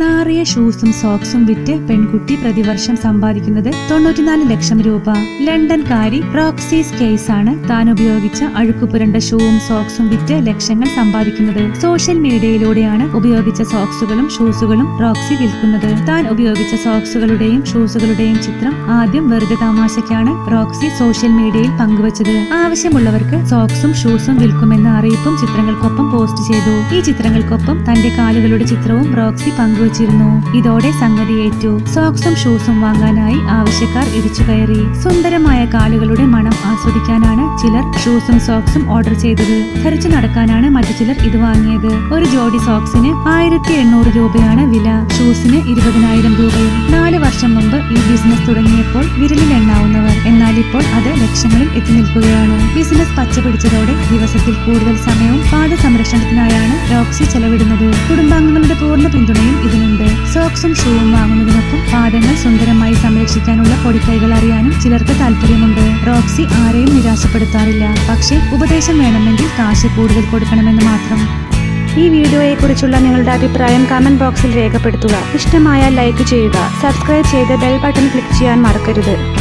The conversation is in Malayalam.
നാറിയ ഷൂസും സോക്സും വിറ്റ് പെൺകുട്ടി പ്രതിവർഷം സമ്പാദിക്കുന്നത് തൊണ്ണൂറ്റിനാല് ലക്ഷം രൂപ. ലണ്ടൻ കാരി റോക്സീസ് കേസ് ആണ് താൻ ഉപയോഗിച്ച അഴുക്കുപുരണ്ട ഷൂവും സോക്സും വിറ്റ് ലക്ഷങ്ങൾ സമ്പാദിക്കുന്നത്. സോഷ്യൽ മീഡിയയിലൂടെയാണ് ഉപയോഗിച്ച സോക്സുകളും ഷൂസുകളും റോക്സി വിൽക്കുന്നത്. താൻ ഉപയോഗിച്ച സോക്സുകളുടെയും ഷൂസുകളുടെയും ചിത്രം ആദ്യം വെറുതെ തമാശയ്ക്കാണ് റോക്സി സോഷ്യൽ മീഡിയയിൽ പങ്കുവച്ചത്. ആവശ്യമുള്ളവർക്ക് സോക്സും ഷൂസും വിൽക്കുമെന്ന അറിയിപ്പും ചിത്രങ്ങൾക്കൊപ്പം പോസ്റ്റ് ചെയ്തു. ഈ ചിത്രങ്ങൾക്കൊപ്പം തന്റെ കാലുകളുടെ ചിത്രവും റോക്സി പങ്കുവച്ചിരുന്നു ഇതോടെ സംഗതി ഏറ്റു. സോക്സും ഷൂസും വാങ്ങാനായി ആവശ്യക്കാർ ഇടിച്ചു കയറി. സുന്ദരമായ കാലുകളുടെ മണം ആസ്വദിക്കാനാണ് ചിലർ ഷൂസും സോക്സും ഓർഡർ ചെയ്തത്. ധരിച്ചു നടക്കാനാണ് മറ്റു ചിലർ ഇത് വാങ്ങിയത്. ഒരു ജോഡി സോക്സിന് ആയിരത്തി എണ്ണൂറ് രൂപയാണ് വില. ഷൂസിന് ഇരുപതിനായിരം രൂപയും. നാല് വർഷം മുമ്പ് ഈ ബിസിനസ് തുടങ്ങിയപ്പോൾ വിരലിൽ എണ്ണാവുന്നവർ. എന്നാൽ ഇപ്പോൾ അത് ലക്ഷങ്ങളിൽ എത്തി നിൽക്കുകയാണ്. ബിസിനസ് പച്ചപിടിച്ചതോടെ ദിവസത്തിൽ കൂടുതൽ സമയവും പാദ സംരക്ഷണത്തിനായാണ് റോക്സി ചെലവിടുന്നത്. കുടുംബാംഗങ്ങളുടെ പൂർണ പിന്തുണയും സോക്സും ഷൂവും വാങ്ങുന്നതിനൊപ്പം പാദങ്ങൾ സുന്ദരമായി സംരക്ഷിക്കാനുള്ള പൊടിക്കൈകൾ അറിയാനും ചിലർക്ക് താല്പര്യമുണ്ട്. റോക്സി ആരെയും നിരാശപ്പെടുത്താറില്ല. പക്ഷേ ഉപദേശം വേണമെങ്കിൽ കാശ് കൂടുതൽ കൊടുക്കണമെന്ന് മാത്രം. ഈ വീഡിയോയെക്കുറിച്ചുള്ള നിങ്ങളുടെ അഭിപ്രായം കമന്റ് ബോക്സിൽ രേഖപ്പെടുത്തുക. ഇഷ്ടമായ ലൈക്ക് ചെയ്യുക. സബ്സ്ക്രൈബ് ചെയ്ത് ബെൽ ബട്ടൺ ക്ലിക്ക് ചെയ്യാൻ മറക്കരുത്.